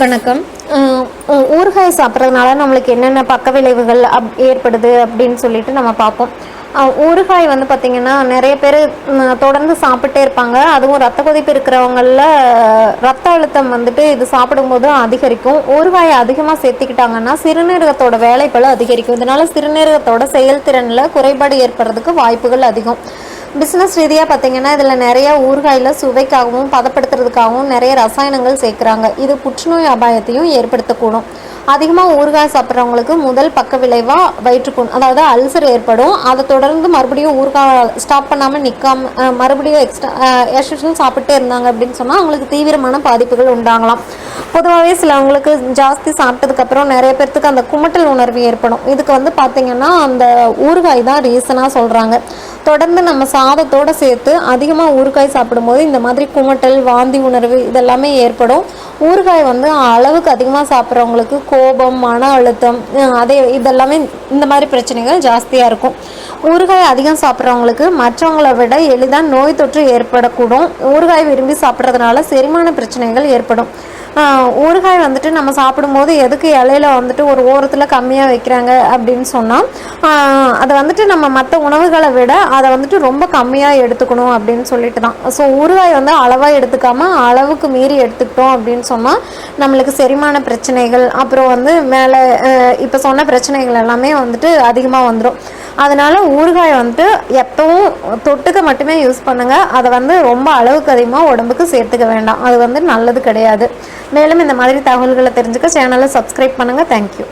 வணக்கம். ஊறுகாய் சாப்பிட்றதுனால நம்மளுக்கு என்னென்ன பக்க விளைவுகள் அப் ஏற்படுது அப்படின்னு சொல்லிட்டு நம்ம பார்ப்போம். ஊறுகாய் வந்து பார்த்திங்கன்னா நிறைய பேர் தொடர்ந்து சாப்பிட்டே இருப்பாங்க. அதுவும் ரத்த கொதிப்பு இருக்கிறவங்களில் ரத்த அழுத்தம் வந்துட்டு இது சாப்பிடும்போது அதிகரிக்கும். ஊறுகாயை அதிகமாக சேர்த்திக்கிட்டாங்கன்னா சிறுநீரகத்தோட வேலைப்பளு அதிகரிக்கும். இதனால் சிறுநீரகத்தோட செயல்திறனில் குறைபாடு ஏற்படுறதுக்கு வாய்ப்புகள் அதிகம். பிஸ்னஸ் ரீதியாக பார்த்தீங்கன்னா இதில் நிறைய ஊறுகாயில் சுவைக்காகவும் பதப்படுத்துறதுக்காகவும் நிறைய ரசாயனங்கள் சேர்க்குறாங்க. இது புற்றுநோய் அபாயத்தையும் ஏற்படுத்தக்கூடும். அதிகமாக ஊறுகாய் சாப்பிட்றவங்களுக்கு முதல் பக்க விளைவாக வயிற்றுப்புண் அதாவது அல்சர் ஏற்படும். அதை தொடர்ந்து மறுபடியும் ஊறுகாய் ஸ்டாப் பண்ணாமல் நிற்காம மறுபடியும் எக்ஸ்ட்ரா எஸ்யூஷுவல் சாப்பிட்டே இருந்தாங்க அப்படின்னு சொன்னால் அவங்களுக்கு தீவிரமான பாதிப்புகள் உண்டாகலாம். பொதுவாகவே சிலவங்களுக்கு ஜாஸ்தி சாப்பிட்டதுக்கப்புறம் நிறைய பேர்த்துக்கு அந்த குமட்டல் உணர்வு ஏற்படும். இதுக்கு வந்து பார்த்திங்கன்னா அந்த ஊறுகாய் தான் ரீசனாக சொல்கிறாங்க தொடர்ந்து நம்ம சாதத்தோடு சேர்த்து அதிகமாக ஊறுகாய் சாப்பிடும்போது இந்த மாதிரி குமட்டல் வாந்தி உணர்வு இதெல்லாமே ஏற்படும். ஊறுகாய் வந்து அளவுக்கு அதிகமாக சாப்பிட்றவங்களுக்கு கோபம் மன அழுத்தம் அதே இதெல்லாமே இந்த மாதிரி பிரச்சனைகள் ஜாஸ்தியாக இருக்கும். ஊறுகாய் அதிகம் சாப்பிட்றவங்களுக்கு மற்றவங்களை விட எளிதாக நோய் தொற்று ஏற்படக்கூடும். ஊறுகாய் விரும்பி சாப்பிட்றதுனால செரிமான பிரச்சனைகள் ஏற்படும். ஊறுகாய் வந்துட்டு நம்ம சாப்பிடும்போது எதுக்கு இலையில வந்துட்டு ஒரு ஓரத்தில் கம்மியாக வைக்கிறாங்க அப்படின்னு சொன்னால் அதை வந்துட்டு நம்ம மற்ற உணவுகளை விட அதை வந்துட்டு ரொம்ப கம்மியாக எடுத்துக்கணும் அப்படின்னு சொல்லிட்டு தான். ஸோ ஊறுகாய் வந்து அளவாக எடுத்துக்காமல் அளவுக்கு மீறி எடுத்துக்கிட்டோம் அப்படின்னு சொன்னால் நம்மளுக்கு செரிமான பிரச்சனைகள் அப்புறம் வந்து மேலே இப்போ சொன்ன பிரச்சனைகள் எல்லாமே வந்துட்டு அதிகமாக வந்துடும் அதனால் ஊறுகாய் வந்துட்டு எப்பவும் தொட்டுக்க மட்டுமே யூஸ் பண்ணுங்க. அதை வந்து ரொம்ப அளவுக்கு அதிகமாக உடம்புக்கு சேர்த்துக்க வேண்டாம். அது வந்து நல்லது கிடையாது. மேலும் இந்த மாதிரி தகவல்களை தெரிஞ்சுக்க சேனலை சப்ஸ்கிரைப் பண்ணுங்கள் தேங்க்யூ